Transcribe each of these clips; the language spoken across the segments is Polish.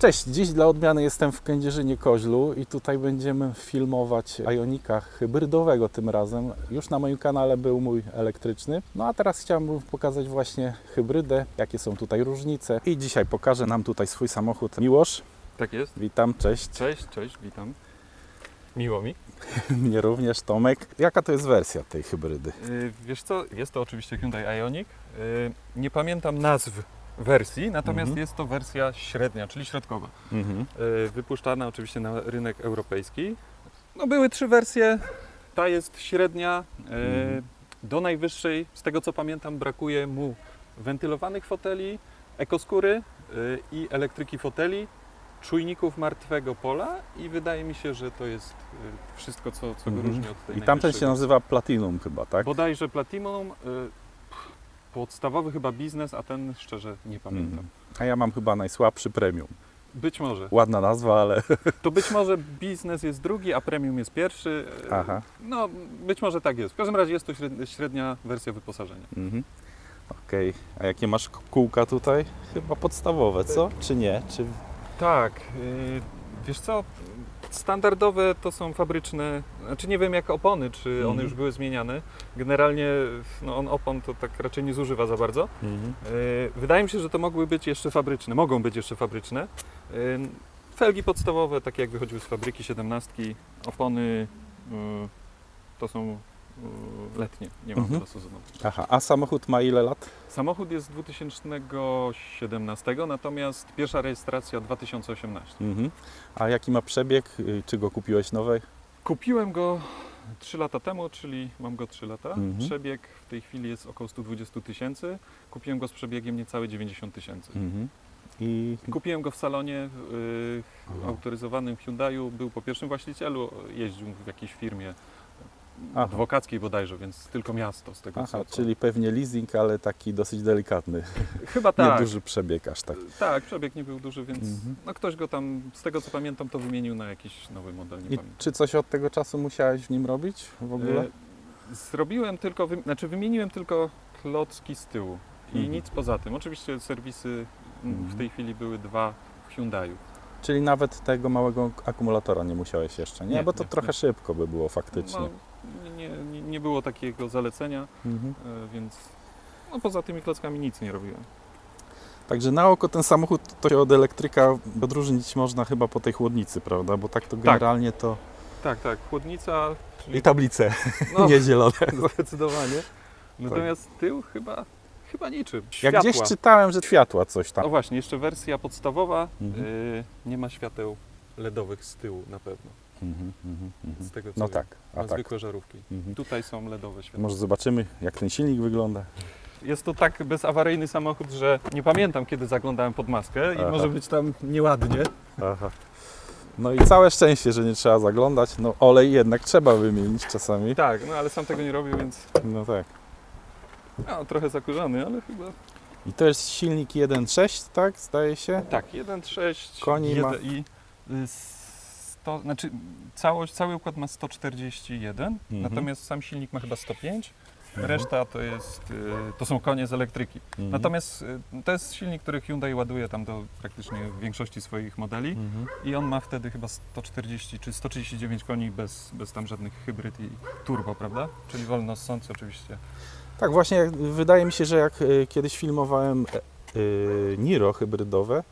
Cześć, dziś dla odmiany jestem w Kędzierzynie Koźlu i tutaj będziemy filmować Ionika hybrydowego tym razem. Już na moim kanale był mój elektryczny, no a teraz chciałbym pokazać właśnie hybrydę, jakie są tutaj różnice i dzisiaj pokażę nam tutaj swój samochód. Miłosz, Tak jest. witam, cześć. Cześć, cześć, witam. Miło mi. Mnie również, Tomek. Jaka to jest wersja tej hybrydy? Yy, wiesz co, jest to oczywiście Hyundai Ioniq. Yy, nie pamiętam nazw wersji, natomiast Mhm. jest to wersja średnia, czyli środkowa. Mhm. Yy, wypuszczana oczywiście na rynek europejski. No były trzy wersje. Ta jest średnia. Yy, Mhm. Do najwyższej, z tego co pamiętam, brakuje mu wentylowanych foteli, ekoskóry yy, i elektryki foteli, czujników martwego pola i wydaje mi się, że to jest wszystko, co, co go Mhm. różni od tej I tamten się nazywa Platinum chyba, tak? Bodajże Platinum, podstawowy chyba biznes, a ten szczerze nie pamiętam. Mhm. A ja mam chyba najsłabszy premium. Być może. Ładna nazwa, ale... To być może biznes jest drugi, a premium jest pierwszy. Aha. No, być może tak jest. W każdym razie jest to średnia, wersja wyposażenia. Mhm. Okej, a jakie masz kółka tutaj? Chyba podstawowe, co? Czy nie? Czy... Tak, y, wiesz co, standardowe to są fabryczne, znaczy nie wiem jak opony, czy one Mhm. już były zmieniane. Generalnie no, on opon to tak raczej nie zużywa za bardzo. Mhm. Y, Wydaje mi się, że to mogły być jeszcze fabryczne, mogą być jeszcze fabryczne. Y, Felgi podstawowe, takie jak wychodziły z fabryki 17, opony y, to są letnie, nie mam Mhm. teraz sezonowych. Aha, a samochód ma ile lat? Samochód jest z 2017, natomiast pierwsza rejestracja 2018. Mhm. A jaki ma przebieg? Y, Czy go kupiłeś nowy? Kupiłem go 3 lata temu, czyli mam go 3 lata. Mhm. Przebieg w tej chwili jest około 120 tysięcy. Kupiłem go z przebiegiem niecałe 90 tysięcy. Mhm. I Kupiłem go w salonie y, autoryzowanym w Hyundaiu. Był po pierwszym właścicielu, jeździł w jakiejś firmie. Adwokackiej bodajże, więc tylko miasto z tego Aha, co. czyli pewnie leasing, ale taki dosyć delikatny. Chyba tak. Nieduży przebieg aż tak. Tak, przebieg nie był duży, więc Mhm. no ktoś go tam, z tego co pamiętam, to wymienił na jakiś nowy model, nie I pamiętam. czy coś od tego czasu musiałeś w nim robić w ogóle? E, Zrobiłem tylko, znaczy wymieniłem tylko klocki z tyłu i Mhm. nic poza tym. Oczywiście serwisy Mhm. w tej chwili były dwa w Hyundaiu. Czyli nawet tego małego akumulatora nie musiałeś jeszcze, nie? Nie, Bo to nie, trochę nie. szybko by było faktycznie. No, nie, nie, nie było takiego zalecenia, Mhm. e, więc no, poza tymi klockami nic nie robiłem. Także na oko ten samochód to się od elektryka odróżnić można chyba po tej chłodnicy, prawda? Bo tak to generalnie to... Tak, tak, chłodnica, czyli I tablice, no, nie zielone. zdecydowanie. Natomiast tył chyba, chyba niczym. Jak Światła. gdzieś czytałem, że światła coś tam. No właśnie, jeszcze wersja podstawowa, Mhm. y, nie ma świateł LEDowych z tyłu na pewno, Mhm, mhm, mhm. z tego co No wiem. tak, a Ma tak. zwykłe żarówki. Mhm. Tutaj są LEDowe światła. Może zobaczymy, jak ten silnik wygląda. Jest to tak bezawaryjny samochód, że nie pamiętam kiedy zaglądałem pod maskę i Aha. może być tam nieładnie. Aha. No i całe szczęście, że nie trzeba zaglądać. No olej jednak trzeba wymienić czasami. Tak, no ale sam tego nie robię, więc No tak. no, trochę zakurzony, ale chyba... I to jest silnik 1.6, tak? Zdaje się? Tak, 1.6 Koni ma- i 100, znaczy całość, cały układ ma 141, Mhm. natomiast sam silnik ma chyba 105. Mhm. Reszta to jest, y, to są konie z elektryki. Mhm. Natomiast y, to jest silnik, który Hyundai ładuje tam do praktycznie większości swoich modeli Mhm. i on ma wtedy chyba 140 czy 139 koni bez, bez tam żadnych hybryd i turbo, prawda? Czyli wolno ssący oczywiście. Tak, właśnie wydaje mi się, że jak y, kiedyś filmowałem e, y, Niro hybrydowe,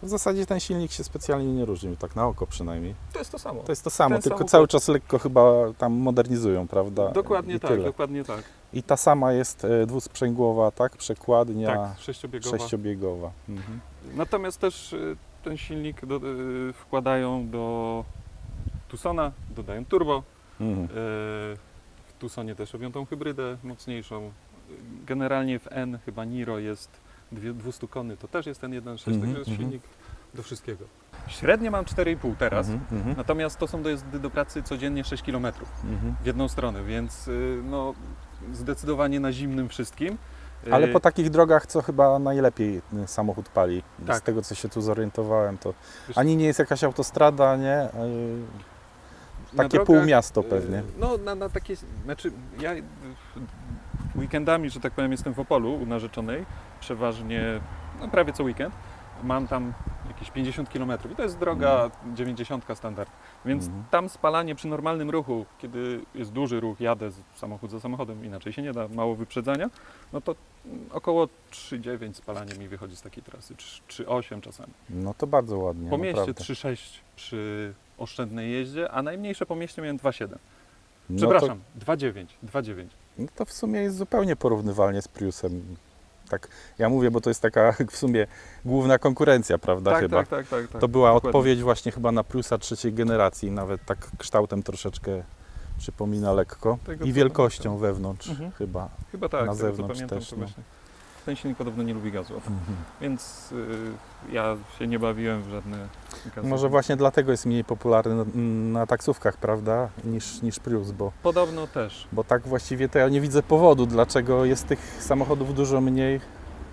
to w zasadzie ten silnik się specjalnie nie różnił, tak na oko przynajmniej. To jest to samo. To jest to samo, Ten tylko cały czas lekko chyba tam modernizują, prawda? Dokładnie I tak, tyle. dokładnie tak. I ta sama jest e, dwusprzęgłowa, tak? Przekładnia Tak, sześciobiegowa. sześciobiegowa. Mhm. Natomiast też y, ten silnik do, y, wkładają do Tucsona, dodają turbo. Mhm. W Tucsonie też robią tą hybrydę mocniejszą. Generalnie w N chyba Niro jest 200 kony, to też jest ten 1.6, Mhm, także jest mhm. silnik do wszystkiego. Średnio mam 4,5 teraz, Mhm, mhm, natomiast to są dojazdy do pracy codziennie 6 km mhm. w jedną stronę, więc y, no, zdecydowanie na zimnym wszystkim. Y, Ale po takich drogach, co chyba najlepiej y, samochód pali. Z Tak. tego, co się tu zorientowałem, to Wiesz- ani nie jest jakaś autostrada, nie? Y, Takie drogach, półmiasto y, pewnie. No, na, na takie, znaczy ja y, weekendami, że tak powiem, jestem w Opolu u narzeczonej, przeważnie, no prawie co weekend. Mam tam jakieś 50 km i to jest droga 90 standard. Więc Mhm. tam spalanie przy normalnym ruchu, kiedy jest duży ruch, jadę z samochód za samochodem, inaczej się nie da, mało wyprzedzania, no to około 3,9 spalanie mi wychodzi z takiej trasy, 3,8 czasami. No to bardzo ładnie. Po mieście naprawdę. 3,6 przy oszczędnej jeździe, a najmniejsze po mieście miałem 2,7. No Przepraszam, 2,9, 2,9. To, no to w sumie jest zupełnie porównywalnie z Priusem. Tak, ja mówię, bo to jest taka w sumie główna konkurencja, prawda? Tak, chyba. tak, tak, tak, tak. to była dokładnie. odpowiedź właśnie chyba na Priusa trzeciej generacji, nawet tak kształtem troszeczkę przypomina lekko. Tego I wielkością wewnątrz Mhm. chyba. Chyba tak, na zewnątrz pamiętam, też, to no. Ten silnik podobno nie lubi gazu, Mhm. więc y, ja się nie bawiłem w żadne gazy. Może właśnie dlatego jest mniej popularny na, na taksówkach, prawda, niż, niż Prius, bo, Podobno też. bo tak właściwie to ja nie widzę powodu, dlaczego jest tych samochodów dużo mniej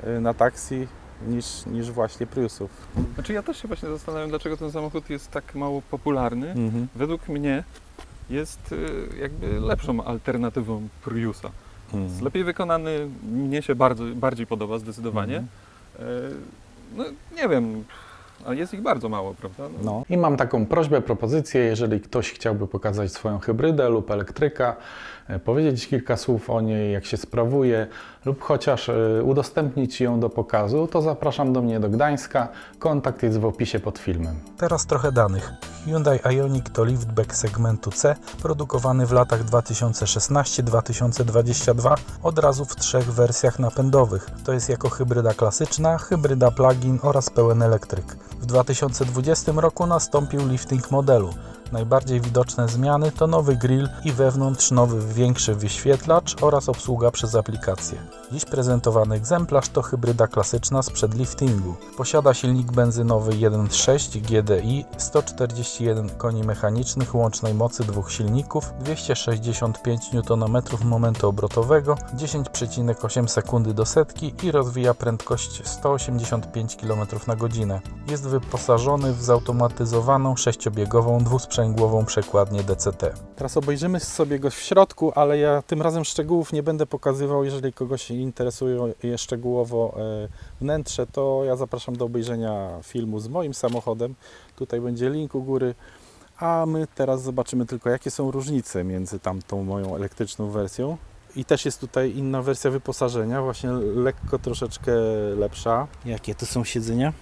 y, na taksi niż, niż właśnie Priusów. Znaczy ja też się właśnie zastanawiam, dlaczego ten samochód jest tak mało popularny. Mhm. Według mnie jest y, jakby lepszą alternatywą Priusa. Jest lepiej wykonany, mnie się bardzo, bardziej podoba zdecydowanie. Mhm. Y, No nie wiem, a jest ich bardzo mało, prawda? No. I mam taką prośbę, propozycję, jeżeli ktoś chciałby pokazać swoją hybrydę lub elektryka, e, powiedzieć kilka słów o niej, jak się sprawuje, lub chociaż e, udostępnić ją do pokazu, to zapraszam do mnie do Gdańska. Kontakt jest w opisie pod filmem. Teraz trochę danych. Hyundai Ioniq to liftback segmentu C, produkowany w latach 2016-2022 od razu w trzech wersjach napędowych. To jest jako hybryda klasyczna, hybryda plug-in oraz pełen elektryk. W 2020 roku nastąpił lifting modelu. Najbardziej widoczne zmiany to nowy grill i wewnątrz nowy większy wyświetlacz oraz obsługa przez aplikację. Dziś prezentowany egzemplarz to hybryda klasyczna sprzed liftingu. Posiada silnik benzynowy 1.6 GDI, 141 koni mechanicznych łącznej mocy dwóch silników, 265 Nm momentu obrotowego, 10,8 sekundy do setki i rozwija prędkość 185 km na godzinę. Jest wyposażony w zautomatyzowaną sześciobiegową dwusprzęgłową przekładnię DCT. Teraz obejrzymy sobie go w środku, ale ja tym razem szczegółów nie będę pokazywał. Jeżeli kogoś interesuje je szczegółowo e, wnętrze, to ja zapraszam do obejrzenia filmu z moim samochodem. Tutaj będzie link u góry. A my teraz zobaczymy tylko, jakie są różnice między tamtą moją elektryczną wersją. I też jest tutaj inna wersja wyposażenia, właśnie lekko troszeczkę lepsza. Jakie to są siedzenia?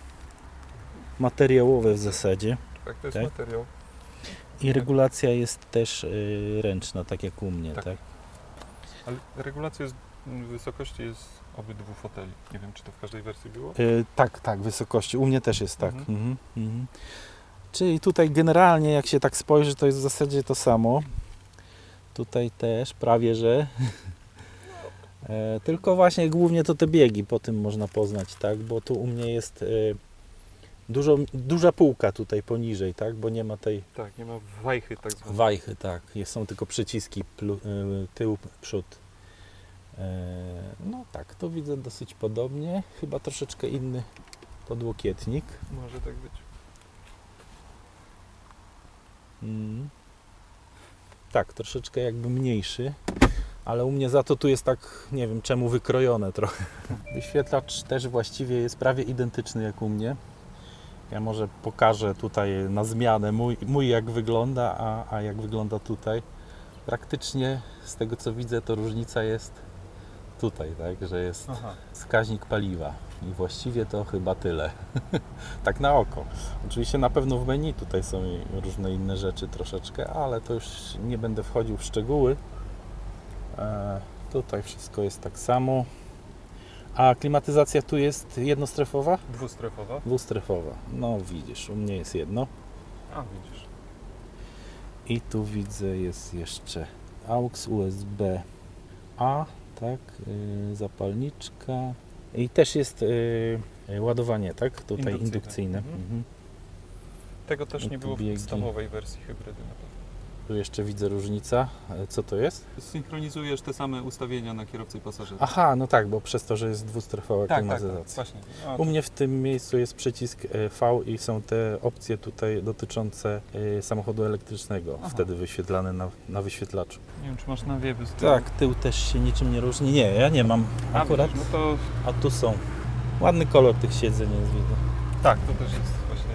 Materiałowe w zasadzie. Tak, to jest Tak? materiał. I regulacja jest też y, ręczna, tak jak u mnie, Tak. tak? Ale regulacja jest, wysokości jest obydwu foteli. Nie wiem, czy to w każdej wersji było. Y, tak, tak, wysokości. U mnie też jest tak. Mhm. Mhm, mhm. Czyli tutaj generalnie, jak się tak spojrzy, to jest w zasadzie to samo. Tutaj też prawie że. E, tylko właśnie głównie to te biegi po tym można poznać, tak? Bo tu u mnie jest y, dużo, duża półka tutaj poniżej, tak? Bo nie ma tej Tak, nie ma wajchy tak zwanej. wajchy, tak. Jest, są tylko przyciski plu, y, tył, przód. E, No tak, to widzę dosyć podobnie. Chyba troszeczkę inny podłokietnik. Może tak być. Mm. Tak, troszeczkę jakby mniejszy, ale u mnie za to tu jest tak, nie wiem czemu, wykrojone trochę. Wyświetlacz też właściwie jest prawie identyczny jak u mnie. Ja może pokażę tutaj na zmianę mój, mój jak wygląda, a, a jak wygląda tutaj. Praktycznie z tego co widzę, to różnica jest tutaj, tak, że jest Aha. wskaźnik paliwa. I właściwie to chyba tyle. tak na oko. Oczywiście na pewno w menu tutaj są różne inne rzeczy troszeczkę, ale to już nie będę wchodził w szczegóły. E, tutaj wszystko jest tak samo. A klimatyzacja tu jest jednostrefowa? Dwustrefowa. Dwustrefowa. No widzisz, u mnie jest jedno. A, widzisz. I tu widzę jest jeszcze AUX USB A, tak, y, zapalniczka i też jest y, ładowanie, tak, tutaj Indukcyjne. indukcyjne. Mhm. Mhm. Tego też nie było w podstawowej wersji hybrydy na pewno. Tu jeszcze widzę różnica. E, Co to jest? Synchronizujesz te same ustawienia na kierowcy i pasażera. Aha, no tak, bo przez to, że jest dwustrefowa tak, tak, tak, klimatyzacja. właśnie. A, U mnie w tym miejscu jest przycisk e, V i są te opcje tutaj dotyczące e, samochodu elektrycznego, Aha. wtedy wyświetlane na, na wyświetlaczu. Nie wiem, czy masz nawiewy z tyłu. Tak, tył też się niczym nie różni. Nie, ja nie mam A, akurat. Widzisz, no to A tu są. Ładny kolor tych siedzeń jest widzę. tak, to też jest właśnie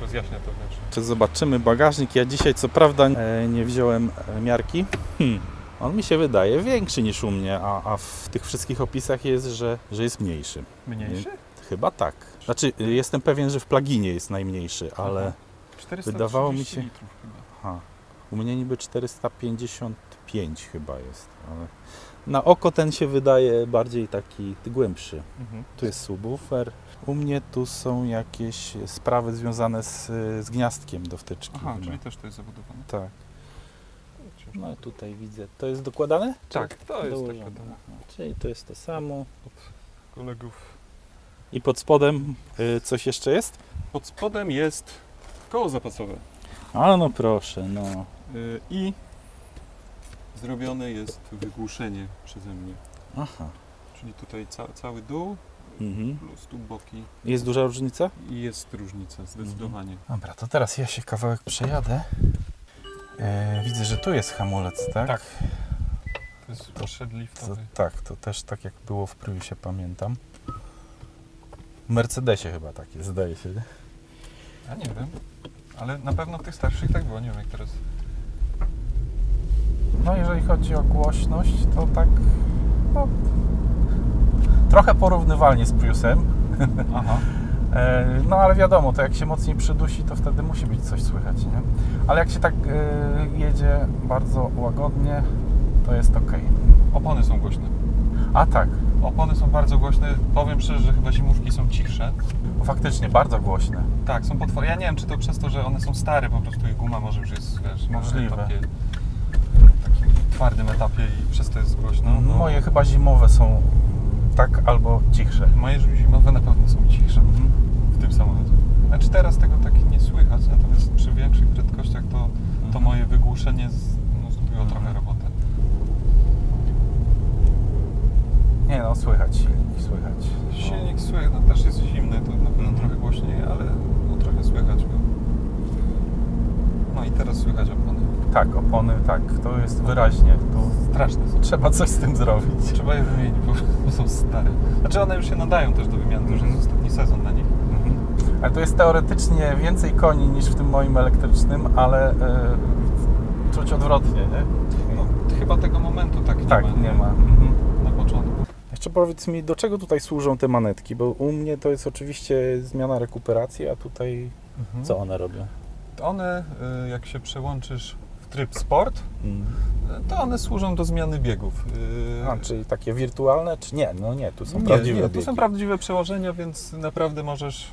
rozjaśnia to Czy zobaczymy bagażnik? Ja dzisiaj co prawda e, nie wziąłem e, miarki. Hmm. On mi się wydaje większy niż u mnie, a, a w tych wszystkich opisach jest, że, że jest mniejszy. Mniejszy? Chyba tak. Znaczy, y, jestem pewien, że w plaginie jest najmniejszy, ale Aha. 430 wydawało mi się- litrów chyba. aha, u mnie niby 455 chyba jest. Ale na oko ten się wydaje bardziej taki głębszy. Mhm. Tu jest subwoofer. U mnie tu są jakieś sprawy związane z, z gniazdkiem do wtyczki. Aha, chyba. czyli też to jest zabudowane. Tak. No tutaj widzę. To jest dokładane? Czy Tak, to jest dołożone? tak Aha, Czyli to jest to samo. od kolegów. I pod spodem y, coś jeszcze jest? Pod spodem jest koło zapasowe A no proszę, no. y, i zrobione jest wygłuszenie przeze mnie. Aha. Czyli tutaj ca cały dół Mhm. plus tu boki Jest duża różnica? i jest różnica zdecydowanie. Dobra, to teraz ja się kawałek przejadę. E, widzę, że tu jest hamulec, tak? Tak. To jest To, tak, to też tak jak było w Priusie, pamiętam. W Mercedesie chyba tak jest, zdaje się. nie? Ja nie wiem, ale na pewno w tych starszych tak było, nie wiem jak teraz. No jeżeli chodzi o głośność, to tak no, trochę porównywalnie z Priusem. Aha. E, No ale wiadomo, to jak się mocniej przydusi, to wtedy musi być coś słychać, nie? Ale jak się tak e, jedzie bardzo łagodnie, to jest ok. Opony są głośne. A tak, Opony są bardzo głośne. Powiem szczerze, że chyba zimówki są cichsze. faktycznie bardzo głośne. Tak, są potwory. Ja nie wiem, czy to przez to, że one są stare, po prostu i guma może już jest, wiesz, Możliwe. etapie, takim twardym etapie i przez to jest głośno. No, Moje chyba zimowe są tak albo cichsze. moje zimowe na pewno są cichsze w tym samochodzie. Znaczy teraz tego tak nie słychać, natomiast przy większych prędkościach to, to Mhm. moje wygłuszenie z, no, zrobiło trochę Mhm. robotę. Nie no, słychać silnik, słychać. Silnik słychać, no też jest zimny, to na pewno Mhm. trochę głośniej, ale no, trochę słychać go. No i teraz słychać opony. Tak, opony, tak, to jest wyraźnie. Tu Straszne są. trzeba coś z tym zrobić. Trzeba je wymienić, bo, bo są stare. Znaczy one już się nadają też do wymiany, to już jest ostatni sezon na nich. Mhm. Ale to jest teoretycznie więcej koni niż w tym moim elektrycznym, ale e, czuć odwrotnie, nie? No, chyba tego momentu tak nie tak, ma. nie ma. Mhm. Na początku. Jeszcze powiedz mi, do czego tutaj służą te manetki? Bo u mnie to jest oczywiście zmiana rekuperacji, a tutaj co one robią? One, y, jak się przełączysz tryb sport, Mm. y, to one służą do zmiany biegów. Y, A, czyli takie wirtualne, czy nie? No nie, tu są nie, prawdziwe nie, biegi. są prawdziwe przełożenia, więc naprawdę możesz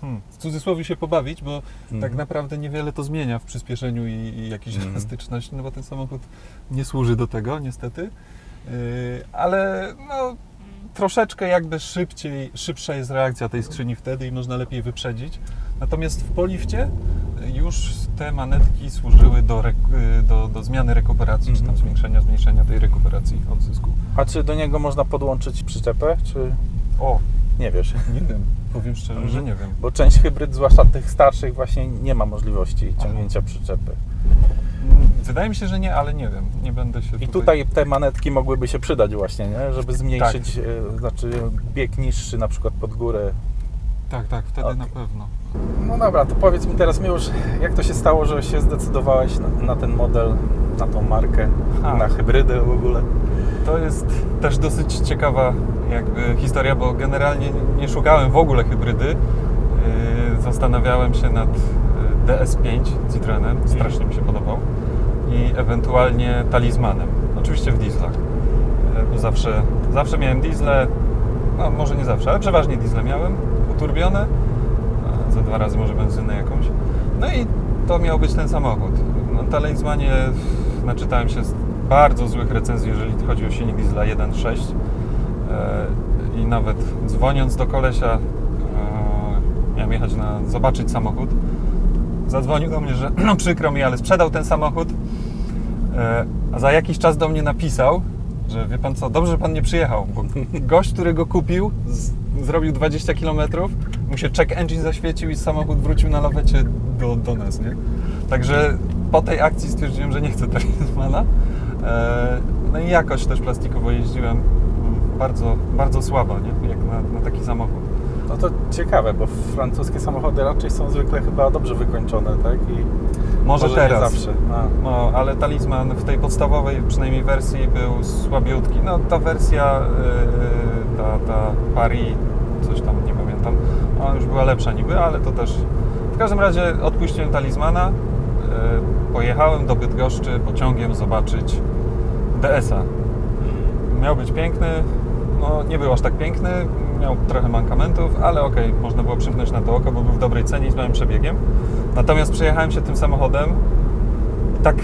hmm, w cudzysłowie się pobawić, bo Mhm. tak naprawdę niewiele to zmienia w przyspieszeniu i, i jakiejś Mhm. elastyczności, no bo ten samochód nie służy do tego, niestety. Yy, ale no, troszeczkę jakby szybciej, szybsza jest reakcja tej skrzyni wtedy i można lepiej wyprzedzić. Natomiast w polifcie już te manetki służyły do, yy, do, do zmiany rekuperacji, czy tam Mhm. zwiększenia, zmniejszenia tej rekuperacji odzysku. A czy do niego można podłączyć przyczepę, czy O, nie wiesz? nie wiem, powiem szczerze, że nie wiem. Bo część hybryd, zwłaszcza tych starszych, właśnie nie ma możliwości ciągnięcia przyczepy. Wydaje mi się, że nie, ale nie wiem. Nie będę się I tutaj te manetki mogłyby się przydać właśnie, nie? żeby zmniejszyć, e, znaczy bieg niższy na przykład pod górę. Tak, tak, wtedy Okej. na pewno. No dobra, to powiedz mi teraz już, jak to się stało, że się zdecydowałeś na, na ten model, na tą markę, A. na hybrydę w ogóle? To jest też dosyć ciekawa jakby historia, bo generalnie nie szukałem w ogóle hybrydy. Yy, Zastanawiałem się nad yy, DS5 Citroenem, strasznie mi się podobał. I ewentualnie talizmanem. Oczywiście w dieslach. Yy, Bo zawsze, zawsze miałem diesle, no może nie zawsze, ale przeważnie diesle miałem, uturbione. Za dwa razy może benzynę jakąś. No i to miał być ten samochód. Na talizmanie naczytałem się z bardzo złych recenzji, jeżeli chodzi o silnik diesla 1.6 E, i nawet dzwoniąc do kolesia e, miałem jechać na zobaczyć samochód zadzwonił do mnie, że no przykro mi, ale sprzedał ten samochód E, a za jakiś czas do mnie napisał, że wie pan co, dobrze, że pan nie przyjechał, bo gość, który go kupił zrobił 20 km mu się check engine zaświecił i samochód wrócił na lawecie do, do nas, nie? Także po tej akcji stwierdziłem, że nie chcę talizmana. E, No i jakoś też plastikowo jeździłem bardzo, bardzo słabo, nie? Jak na, na taki samochód. No to ciekawe, bo francuskie samochody raczej są zwykle chyba dobrze wykończone, tak? I Może, nie teraz. zawsze. A. No, ale talizman w tej podstawowej przynajmniej wersji był słabiutki. No ta wersja, yy, ta, ta Paris, coś tam nie pamiętam, ona już była lepsza niby, ale to też... W każdym razie odpuściłem talizmana, yy, pojechałem do Bydgoszczy pociągiem zobaczyć DS-a. Miał być piękny, no nie był aż tak piękny, miał trochę mankamentów, ale okej, można było przymknąć na to oko, bo był w dobrej cenie i z małym przebiegiem. Natomiast przejechałem się tym samochodem tak,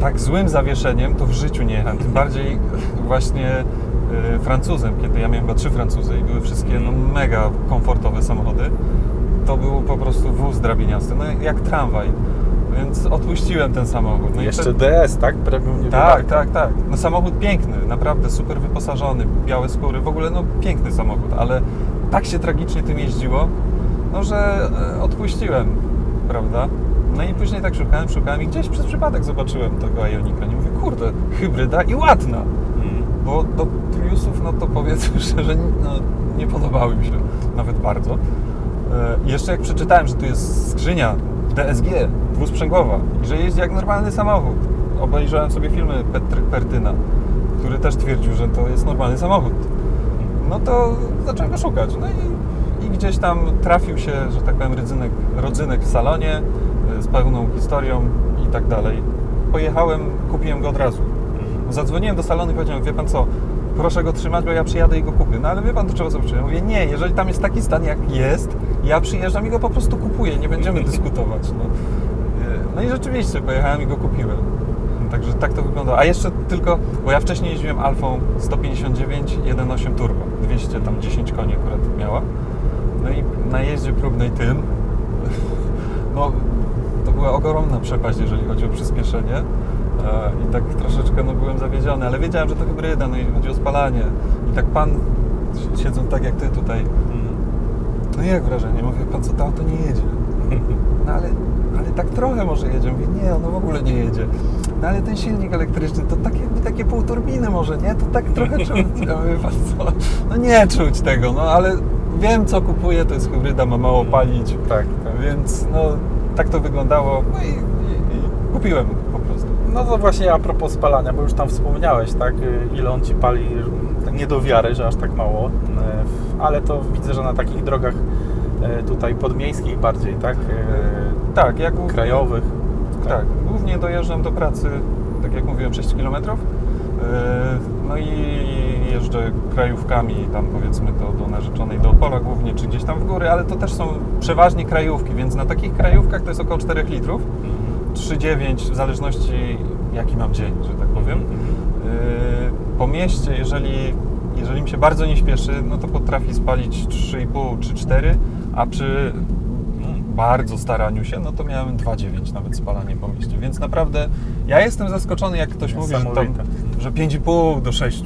tak złym zawieszeniem to w życiu nie jechałem. Tym bardziej właśnie Francuzem, kiedy ja miałem chyba trzy Francuzy i były wszystkie no, mega komfortowe samochody. To był po prostu wóz drabiniasty, no jak tramwaj. Więc odpuściłem ten samochód. No Jeszcze DS, tak? Premium nie tak, tak, tak. No samochód piękny, naprawdę super wyposażony, białe skóry, w ogóle no piękny samochód, ale tak się tragicznie tym jeździło, no że e, odpuściłem, prawda? No i później tak szukałem, szukałem i gdzieś przez przypadek zobaczyłem tego Ionika. Nie mówię, kurde, hybryda i ładna. Bo do Priusów, no to powiedzmy szczerze, no, nie podobały mi się nawet bardzo. E, jeszcze jak przeczytałem, że tu jest skrzynia DSG, dwusprzęgłowa i że jeździ jak normalny samochód. Obejrzałem sobie filmy Petr, Pertyna, który też twierdził, że to jest normalny samochód. No to zacząłem go szukać. No i, i gdzieś tam trafił się, że tak powiem, rodzynek, rodzynek w salonie e, z pełną historią i tak dalej. Pojechałem, kupiłem go od razu. Zadzwoniłem do salonu i powiedziałem, wie pan co, proszę go trzymać, bo ja przyjadę i go kupię. No ale wie pan, to trzeba zobaczyć. Ja mówię, nie, jeżeli tam jest taki stan jak jest, ja przyjeżdżam i go po prostu kupuję, nie będziemy dyskutować. No, E, no i rzeczywiście pojechałem i go kupiłem. Także tak to wygląda. A jeszcze tylko, bo ja wcześniej jeździłem Alfą 159 1.8 turbo, 200 tam 10 koni akurat miała. No i na jeździe próbnej tym, no to była ogromna przepaść, jeżeli chodzi o przyspieszenie. I tak troszeczkę no, byłem zawiedziony, ale wiedziałem, że to hybryda, no i chodzi o spalanie. I tak pan, siedząc tak jak ty tutaj, no jak wrażenie? Mówię, pan co, to auto nie jedzie. No ale, ale tak trochę może jedzie. Mówię, nie, ono w ogóle nie jedzie. No ale ten silnik elektryczny, to tak jakby takie pół turbiny może, nie? To tak trochę czuć. Ja mówię, pan co? No nie czuć tego, no ale wiem co kupuję, to jest hybryda, ma mało palić. Tak, tak. Więc no tak to wyglądało. No i, i, i kupiłem. No to właśnie a propos spalania, bo już tam wspomniałeś, tak, y, ile on ci pali, tak nie do wiary, że aż tak mało, y, ale to widzę, że na takich drogach y, tutaj podmiejskich bardziej, tak, y, Tak, jak krajowych. Tak, głównie dojeżdżam do pracy, tak jak mówiłem, 6 km. No i jeżdżę krajówkami, tam powiedzmy do, do narzeczonej, do Opola głównie, czy gdzieś tam w góry, ale to też są przeważnie krajówki, więc na takich krajówkach to jest około 4 litrów, 3,9 w zależności jaki mam dzień, że tak powiem. Yy, Po mieście, jeżeli, jeżeli mi się bardzo nie śpieszy, no to potrafi spalić 3,5 czy 4, a przy bardzo staraniu się, no to miałem 2,9 nawet spalanie po mieście, więc naprawdę ja jestem zaskoczony, jak ktoś mówi, że, tam, że 5,5 do 6.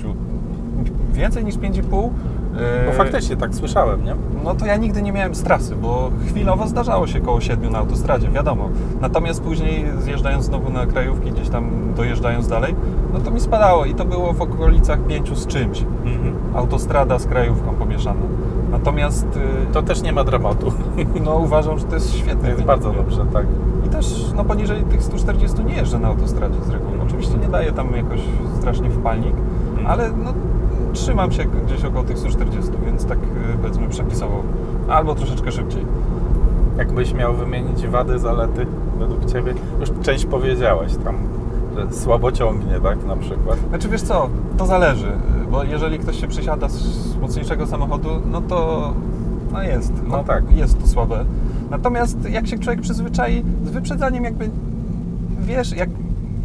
Więcej niż 5,5. Bo yy, faktycznie tak słyszałem, nie? no to ja nigdy nie miałem z trasy, bo chwilowo zdarzało się koło 7 na autostradzie, wiadomo. Natomiast później zjeżdżając znowu na krajówki, gdzieś tam dojeżdżając dalej, no to mi spadało i to było w okolicach 5 z czymś. Autostrada z krajówką pomieszana. Natomiast y, To też nie ma dramatu. no, uważam, że to jest świetne. To jest bardzo dobrze, tak. I też no, poniżej tych 140 nie jeżdżę na autostradzie z reguły. Oczywiście nie daję tam jakoś strasznie w palnik, ale no, trzymam się gdzieś około tych 140, więc tak y, powiedzmy przepisowo. Albo troszeczkę szybciej. Jakbyś miał wymienić wady, zalety według Ciebie, już część powiedziałeś tam, że słabo ciągnie, tak, na przykład. Znaczy wiesz co, to zależy, bo jeżeli ktoś się przysiada z mocniejszego samochodu, no to no jest, no, No tak. jest to słabe. Natomiast jak się człowiek przyzwyczai, z wyprzedzeniem jakby wiesz, jak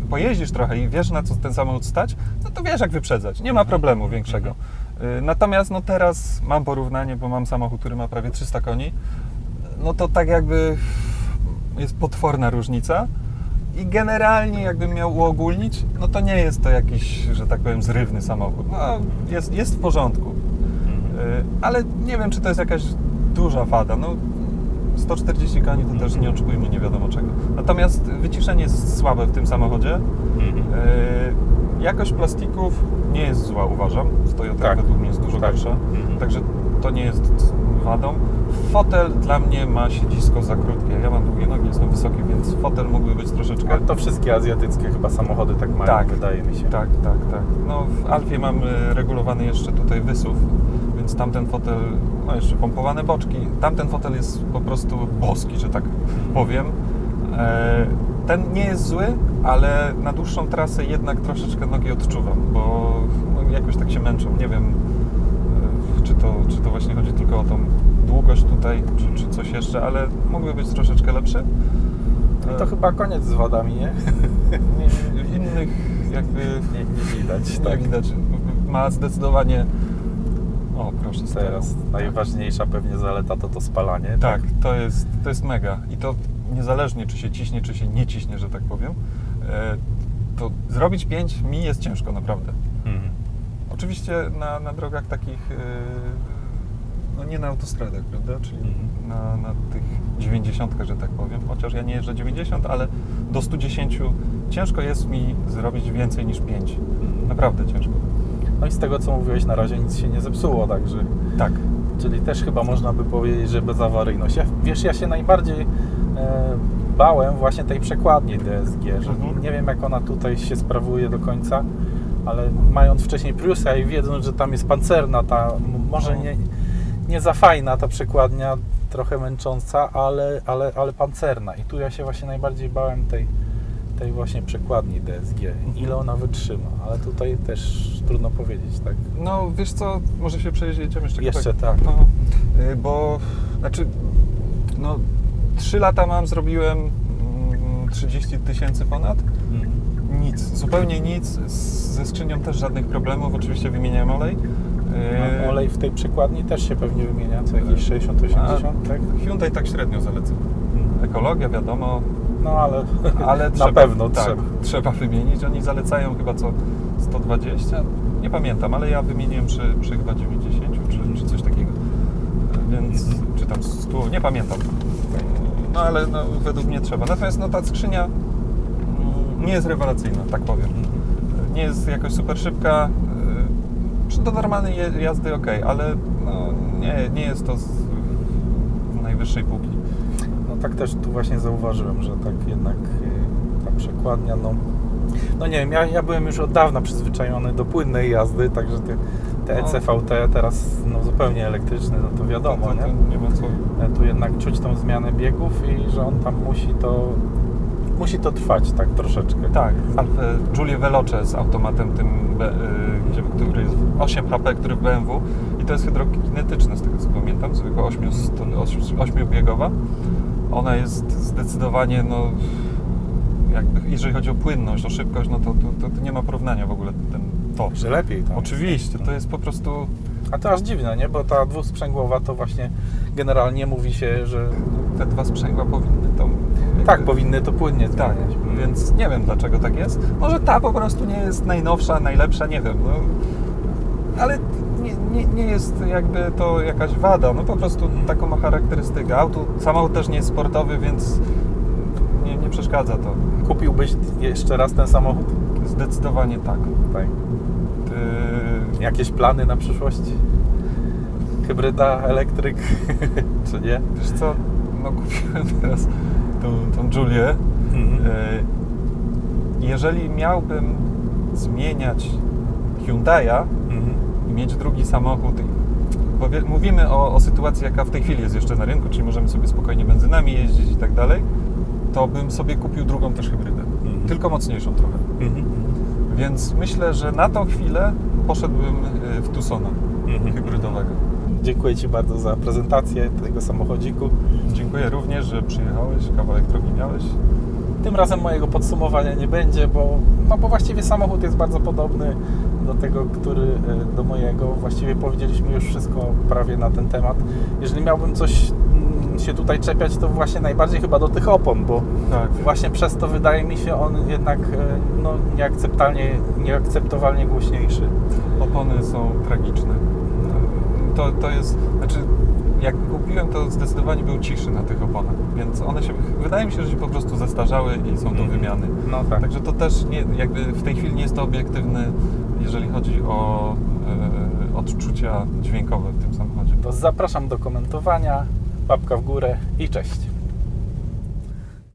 pojeździsz trochę i wiesz na co ten samochód stać, no to wiesz jak wyprzedzać, nie ma problemu większego. Y, Natomiast no teraz mam porównanie, bo mam samochód, który ma prawie 300 koni, no to tak jakby jest potworna różnica. I generalnie, jakbym miał uogólnić, no to nie jest to jakiś, że tak powiem, zrywny samochód. No, jest, jest w porządku. Y, Ale nie wiem, czy to jest jakaś duża wada. No, 140 koni to też nie oczekujmy nie wiadomo czego. Natomiast wyciszenie jest słabe w tym samochodzie. Y, Jakość plastików nie jest zła, uważam. Z Toyota Tak. według mnie jest dużo Tak. gorsza. Także to nie jest wadą. Fotel dla mnie ma siedzisko za krótkie. Ja mam długie nogi, jestem wysoki, więc fotel mógłby być troszeczkę... Ale to wszystkie azjatyckie chyba samochody tak mają, Tak. wydaje mi się. Tak, tak, tak. No w Alfie mamy regulowany jeszcze tutaj wysuw, więc tamten fotel, no jeszcze pompowane boczki, tamten fotel jest po prostu boski, że tak powiem. E, Ten nie jest zły, ale na dłuższą trasę jednak troszeczkę nogi odczuwam, bo no, jakoś tak się męczą. Nie wiem, e, czy to, czy to właśnie chodzi tylko o tą długość tutaj, czy, czy coś jeszcze, ale mógłby być troszeczkę lepszy. No to chyba koniec z wadami, nie? Nie- Innych jakby Nie, nie widać, tak. tak. widać. Ma zdecydowanie. O, proszę Teraz najważniejsza pewnie zaleta to to spalanie. Tak, to jest, to jest mega. I to niezależnie, czy się ciśnie, czy się nie ciśnie, że tak powiem. e, To zrobić 5 mi jest ciężko, naprawdę. Mhm. Oczywiście na, na drogach takich, e, no nie na autostradach, prawda? Czyli Mhm. na, na tych 90, że tak powiem. Chociaż ja nie jeżdżę 90, ale do 110 ciężko jest mi zrobić więcej niż 5. Naprawdę ciężko. No i z tego co mówiłeś, na razie nic się nie zepsuło, także. Tak. Czyli też chyba można by powiedzieć, że bezawaryjność. Ja, wiesz, ja się najbardziej e, bałem właśnie tej przekładni DSG, że Mhm. nie wiem jak ona tutaj się sprawuje do końca, ale mając wcześniej Prusa i wiedząc, że tam jest pancerna, ta może No. nie, nie za fajna ta przekładnia, trochę męcząca, ale, ale, ale pancerna. I tu ja się właśnie najbardziej bałem tej, tej właśnie przekładni DSG. Ile ona wytrzyma, ale tutaj też trudno powiedzieć, tak? No wiesz co, może się przejedziemy jeszcze Jeszcze kawałek. tak. No, y, bo znaczy, no 3 lata mam, zrobiłem mm, 30 tysięcy ponad. Nic, zupełnie nic. Ze skrzynią też żadnych problemów. Oczywiście wymieniałem olej. Y, No, olej w tej przekładni też się pewnie wymienia, co jakieś 60-80, tak? Hyundai tak średnio zaleca. Ekologia, wiadomo, No ale, ale na trzeba, pewno tak, trzeba. trzeba wymienić. Oni zalecają chyba co 120, nie pamiętam, ale ja wymieniłem przy, przy chyba 90 czy, czy coś takiego. Więc, Mhm. czy tam 100, nie pamiętam. No ale no, według mnie trzeba. Natomiast no, ta skrzynia mm, nie jest rewelacyjna, tak powiem. Nie jest jakoś super szybka. y, do normalnej jazdy ok, ale no, nie, nie jest to z najwyższej półki. Tak też tu właśnie zauważyłem, że tak jednak y, ta przekładnia, no, no nie wiem, ja, ja byłem już od dawna przyzwyczajony do płynnej jazdy, także te, te No. ECVT teraz no, zupełnie elektryczny, no to wiadomo, to, to, nie? nie ma co. Ale Tu jednak czuć tą zmianę biegów i że on tam musi to, musi to trwać tak troszeczkę. Tak, Giulię Veloce z automatem tym, y, który jest 8 HP, który w BMW i to jest hydrokinetyczne z tego co pamiętam, zwykła 8-biegowa. Ona jest zdecydowanie, no, jakby, jeżeli chodzi o płynność, o szybkość, no to, to, to, nie ma porównania w ogóle ten, to. Że lepiej tam. Oczywiście, to jest po prostu, A to aż dziwne, nie? Bo ta dwusprzęgłowa to właśnie generalnie mówi się, że te dwa sprzęgła powinny to... tak, powinny to płynnie Tak, zmieniać. więc nie wiem dlaczego tak jest. Może ta po prostu nie jest najnowsza, najlepsza, nie wiem. No, ale nie, nie, jest jakby to jakaś wada. No po prostu taką ma charakterystykę. Auto, samochód też nie jest sportowy, więc nie, nie przeszkadza to. Kupiłbyś jeszcze raz ten samochód? Zdecydowanie tak. Tak. Yy, Jakieś plany na przyszłość? Hybryda, elektryk, czy nie? wiesz co, no kupiłem teraz tą, tą Julię. Mhm. Yy, jeżeli miałbym zmieniać Hyundai'a, mieć drugi samochód. Bo mówimy o, o sytuacji, jaka w tej chwili jest jeszcze na rynku, czyli możemy sobie spokojnie benzynami jeździć i tak dalej, to bym sobie kupił drugą też hybrydę. Mhm. Tylko mocniejszą trochę. Mhm. Więc myślę, że na tą chwilę poszedłbym y, w Tucsona Mhm. hybrydowego. Dziękuję Ci bardzo za prezentację tego samochodziku. Dziękuję również, że przyjechałeś, kawałek drogi miałeś. Tym razem mojego podsumowania nie będzie, bo, no bo właściwie samochód jest bardzo podobny do tego, który e, do mojego. Właściwie powiedzieliśmy już wszystko prawie na ten temat. Jeżeli miałbym coś mm, się tutaj czepiać, to właśnie najbardziej chyba do tych opon, bo Tak. właśnie przez to wydaje mi się on jednak e, no, nieakceptalnie, nieakceptowalnie głośniejszy. Opony są tragiczne. To, to jest, znaczy jak kupiłem, to zdecydowanie był ciszy na tych oponach, więc one się, wydaje mi się, że się po prostu zestarzały i są do wymiany. No tak. Także to też nie, jakby w tej chwili nie jest to obiektywny, jeżeli chodzi o, e, odczucia dźwiękowe w tym samochodzie. To zapraszam do komentowania, łapka w górę i cześć.